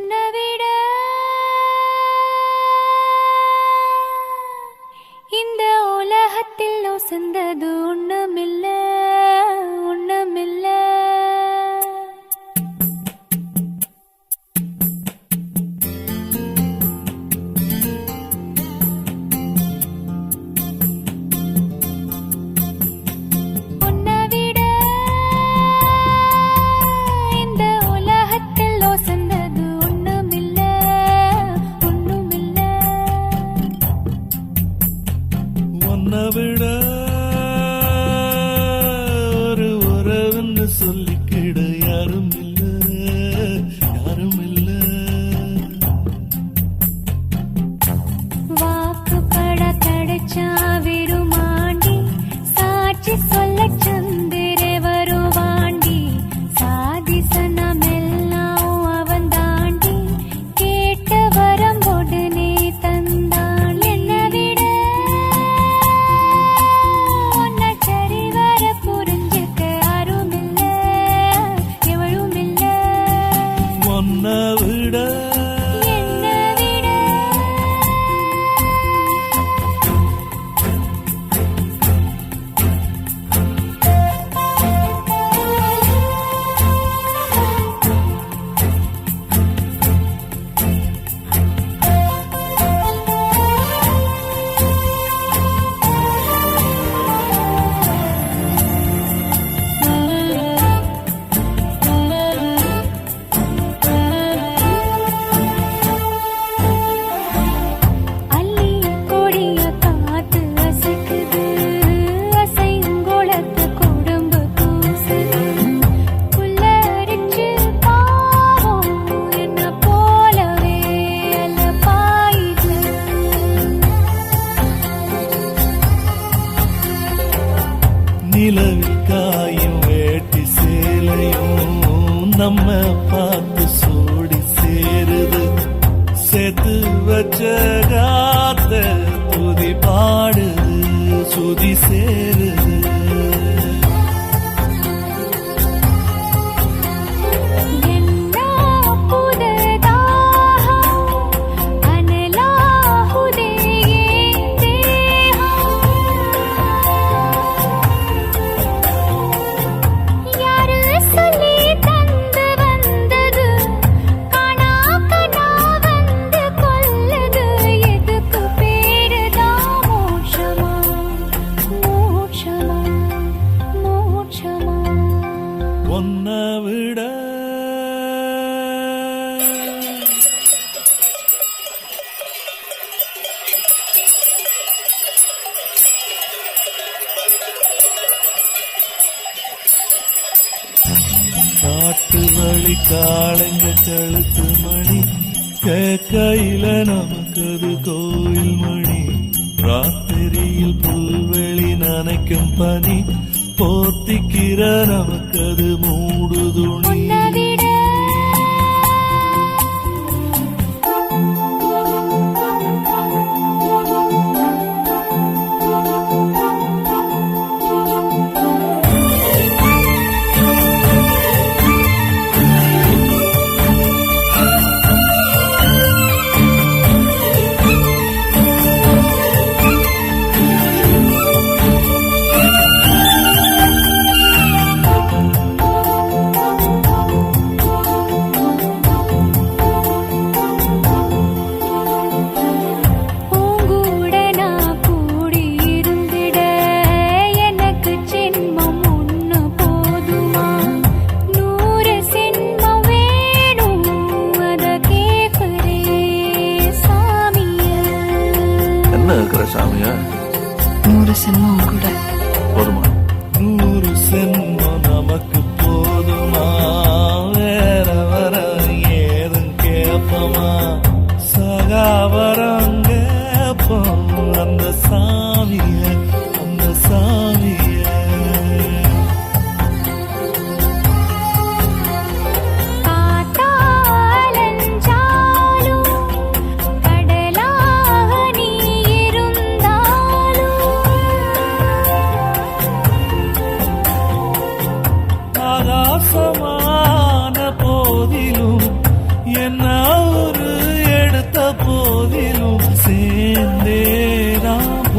சொன்னவிட உன்னை விட நம்ம பார்த்து சூடி சேருது. செத்து வச்ச காத்த துதி பாடுது சுதி சேருது. நாட்டு வழி காலங்க கழுத்து மணி. கேக்கையில நமக்கது கோயில் மணி. ராத்திரியில் புல்வெளி நனைக்கும் பனி. போர்த்திக்கிற நமக்கது மூடுதுணி.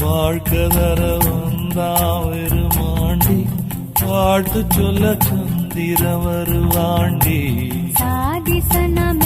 வாழ்க்கை தர வந்தாவிருமாண்டி வாழ்த்து சொல்ல சந்திர வருவாண்டி. சாதிசனமே